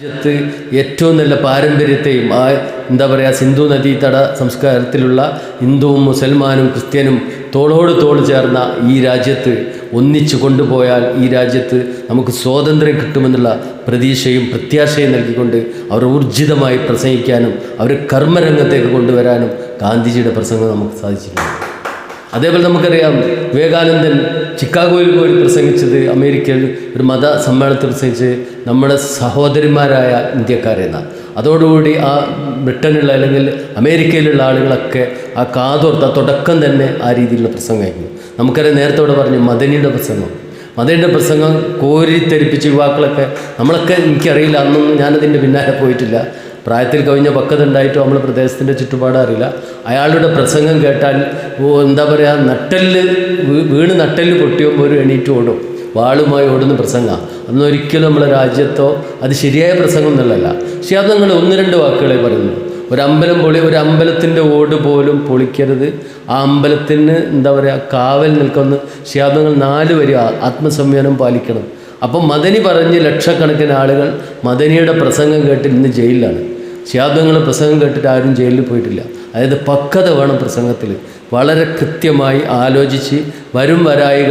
രാജ്യത്ത് ഏറ്റവും നല്ല പാരമ്പര്യത്തെയും ആ എന്താ പറയുക സിന്ധു നദീതട സംസ്കാരത്തിലുള്ള ഹിന്ദുവും മുസൽമാനും ക്രിസ്ത്യനും തോളോട് തോൾ ചേർന്ന ഈ രാജ്യത്ത് ഒന്നിച്ചു കൊണ്ടുപോയാൽ ഈ രാജ്യത്ത് നമുക്ക് സ്വാതന്ത്ര്യം കിട്ടുമെന്നുള്ള പ്രതീക്ഷയും പ്രത്യാശയും നൽകിക്കൊണ്ട് അവർ ഊർജിതമായി പ്രസംഗിക്കാനും അവർ കർമ്മരംഗത്തേക്ക് കൊണ്ടുവരാനും ഗാന്ധിജിയുടെ പ്രസംഗം നമുക്ക് സാധിച്ചിട്ടുണ്ട്. അതേപോലെ നമുക്കറിയാം വിവേകാനന്ദൻ ചിക്കാഗോയിൽ പോയി പ്രസംഗിച്ചത് അമേരിക്കയിൽ ഒരു മത സമ്മേളനത്തിൽ പ്രസംഗിച്ച് നമ്മുടെ സഹോദരിമാരായ ഇന്ത്യക്കാരെന്നാണ്. അതോടുകൂടി ആ ബ്രിട്ടനിലുള്ള അല്ലെങ്കിൽ അമേരിക്കയിലുള്ള ആളുകളൊക്കെ ആ കാതോർത്ത് ആ തുടക്കം തന്നെ ആ രീതിയിലുള്ള പ്രസംഗമായിരുന്നു. നമുക്കറിയാം നേരത്തോടെ പറഞ്ഞു മദനിയുടെ പ്രസംഗം. മദനിയുടെ പ്രസംഗം കോരിത്തെരിപ്പിച്ച് യുവാക്കളൊക്കെ നമ്മളൊക്കെ എനിക്കറിയില്ല അന്നൊന്നും ഞാനതിന്റെ പിന്നാലെ പോയിട്ടില്ല. പ്രായത്തിൽ കവിഞ്ഞ പക്വത ഉണ്ടായിട്ടും നമ്മൾ പ്രദേശത്തിന്റെ ചുറ്റുപാട് അറിയില്ല. അയാളുടെ പ്രസംഗം കേട്ടാൽ ഓ എന്താ പറയുക നട്ടൽ വീണ് നട്ടൽ പൊട്ടിയുമ്പോൾ ഒരു എണീറ്റ് ഓടും. വാളുമായി ഓടുന്ന പ്രസംഗമാണ് അന്നൊരിക്കലും നമ്മളെ രാജ്യത്തോ അത് ശരിയായ പ്രസംഗം എന്നുള്ളതല്ല പക്ഷേ അത് നിങ്ങൾ ഒന്ന് രണ്ട് വാക്കുകളെ പറയുന്നു. ഒരു അമ്പലം പൊളി ഒരു അമ്പലത്തിന്റെ ഓട് പോലും പൊളിക്കരുത്. ആ അമ്പലത്തിന് എന്താ പറയുക കാവൽ നിൽക്കുന്ന. ശാബ്ദങ്ങൾ നാല് വരി ആത്മസംയമനം പാലിക്കണം. അപ്പം മദനി പറഞ്ഞ് ലക്ഷക്കണക്കിന് ആളുകൾ മദനിയുടെ പ്രസംഗം കേട്ടിരുന്ന് ജയിലിലാണ്. ശാബ്ദങ്ങൾ പ്രസംഗം കേട്ടിട്ട് ആരും ജയിലിൽ പോയിട്ടില്ല. അതായത് പക്വത വേണം പ്രസംഗത്തിൽ വളരെ കൃത്യമായി ആലോചിച്ച് വരും വരായികൾ